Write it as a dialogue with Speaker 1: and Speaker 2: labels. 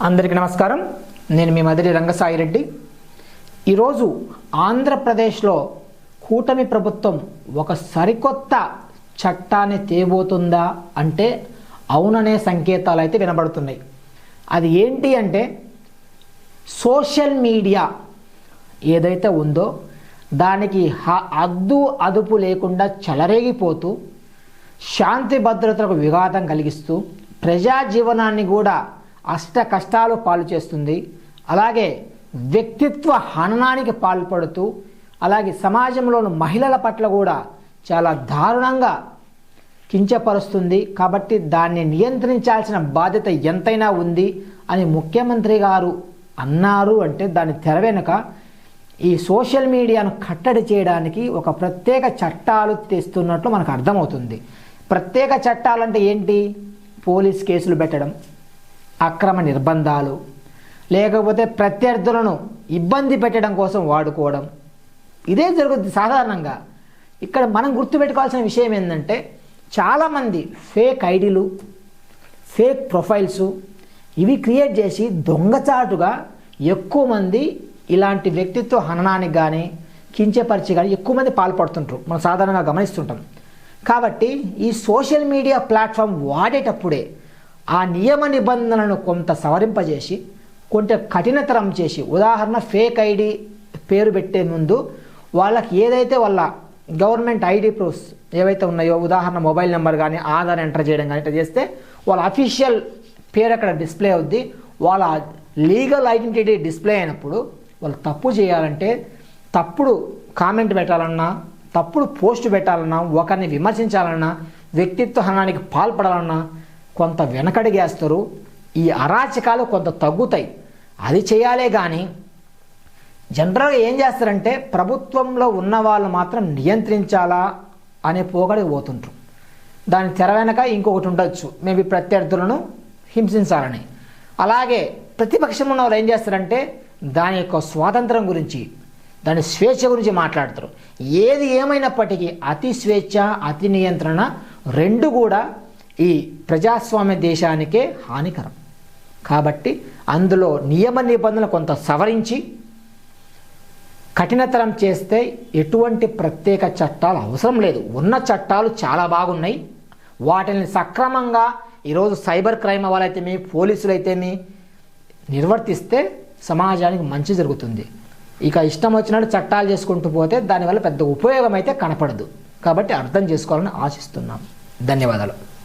Speaker 1: అందరికీ నమస్కారం. నేను మీ మదిరి రంగసాయిరెడ్డి ఈరోజు ఆంధ్రప్రదేశ్లో కూటమి ప్రభుత్వం ఒక సరికొత్త చట్టాన్ని తేబోతుందా అంటే అవుననే సంకేతాలు అయితే వినబడుతున్నాయి. అది ఏంటి అంటే సోషల్ మీడియా ఏదైతే ఉందో దానికి హ- అద్దు అదుపు లేకుండా చెలరేగిపోతూ శాంతి భద్రతలకు విఘాతం కలిగిస్తూ ప్రజా జీవనాన్ని కూడా అష్ట కష్టాలు పాలు చేస్తుంది. అలాగే వ్యక్తిత్వ హననానికి పాల్పడుతూ అలాగే సమాజంలోని మహిళల పట్ల కూడా చాలా దారుణంగా కించపరుస్తుంది. కాబట్టి దాన్ని నియంత్రించాల్సిన బాధ్యత ఎంతైనా ఉంది అని ముఖ్యమంత్రి గారు అన్నారు అంటే దాని తెర వెనుక ఈ సోషల్ మీడియాను కట్టడి చేయడానికి ఒక ప్రత్యేక చట్టాలు తెస్తున్నట్లు మనకు అర్థమవుతుంది. ప్రత్యేక చట్టాలంటే ఏంటి? పోలీస్ కేసులు పెట్టడం. అక్రమ నిర్బంధాలు లేకపోతే ప్రత్యర్థులను ఇబ్బంది పెట్టడం కోసం వాడుకోవడం. ఇదే జరుగుతుంది సాధారణంగా. ఇక్కడ మనం గుర్తుపెట్టుకోవాల్సిన విషయం ఏంటంటే చాలామంది ఫేక్ ఐడీలు ఫేక్ ప్రొఫైల్స్ ఇవి క్రియేట్ చేసి దొంగచాటుగా ఎక్కువ మంది ఇలాంటి వ్యక్తిత్వ హననానికి కానీ కించపరిచి కానీ ఎక్కువ మంది పాల్పడుతుంటారు. మనం సాధారణంగా గమనిస్తుంటాం. కాబట్టి ఈ సోషల్ మీడియా ప్లాట్ఫామ్ వాడేటప్పుడే ఆ నియమ నిబంధనలను కొంత సవరింపజేసి కొంత కఠినతరం చేసి ఉదాహరణ ఫేక్ ఐడి పేరు పెట్టే ముందు వాళ్ళకి ఏదైతే వాళ్ళ గవర్నమెంట్ ఐడి ప్రూఫ్స్ ఏవైతే ఉన్నాయో ఉదాహరణ మొబైల్ నెంబర్ కానీ ఆధార్ ఎంటర్ చేయడం కానీ ఇట్లా చేస్తే వాళ్ళ అఫీషియల్ పేరు అక్కడ డిస్ప్లే అవుద్ది. వాళ్ళ లీగల్ ఐడెంటిటీ డిస్ప్లే అయినప్పుడు వాళ్ళు తప్పు చేయాలంటే తప్పుడు కామెంట్ పెట్టాలన్నా తప్పుడు పోస్ట్ పెట్టాలన్నా ఒకరిని విమర్శించాలన్నా వ్యక్తిత్వ హనానికి పాల్పడాలన్నా కొంత వెనకడిగేస్తారు. ఈ అరాచకాలు కొంత తగ్గుతాయి. అది చేయాలే కానీ జనరల్గా ఏం చేస్తారంటే ప్రభుత్వంలో ఉన్న వాళ్ళు మాత్రం నియంత్రించాలా అనే పోగడికి పోతుంటారు దాని తెర వెనక ఇంకొకటి ఉండొచ్చు. మేబీ ప్రత్యర్థులను హింసించాలని. అలాగే ప్రతిపక్షం ఉన్న వాళ్ళు ఏం చేస్తారంటే దాని యొక్క స్వాతంత్రం గురించి దాని స్వేచ్ఛ గురించి మాట్లాడతారు. ఏది ఏమైనప్పటికీ అతి స్వేచ్ఛ అతి నియంత్రణ రెండు కూడా ఈ ప్రజాస్వామ్య దేశానికే హానికరం. కాబట్టి అందులో నియమ నిబంధనలు కొంత సవరించి కఠినతరం చేస్తే ఎటువంటి ప్రత్యేక చట్టాలు అవసరం లేదు. ఉన్న చట్టాలు చాలా బాగున్నాయి. వాటిని సక్రమంగా ఈరోజు సైబర్ క్రైమ్ వాళ్ళైతేమి పోలీసులు నిర్వర్తిస్తే సమాజానికి మంచి జరుగుతుంది. ఇక ఇష్టం వచ్చినట్టు చట్టాలు చేసుకుంటూ పోతే దానివల్ల పెద్ద ఉపయోగం అయితే కనపడదు. కాబట్టి అర్థం చేసుకోవాలని ఆశిస్తున్నాం. ధన్యవాదాలు.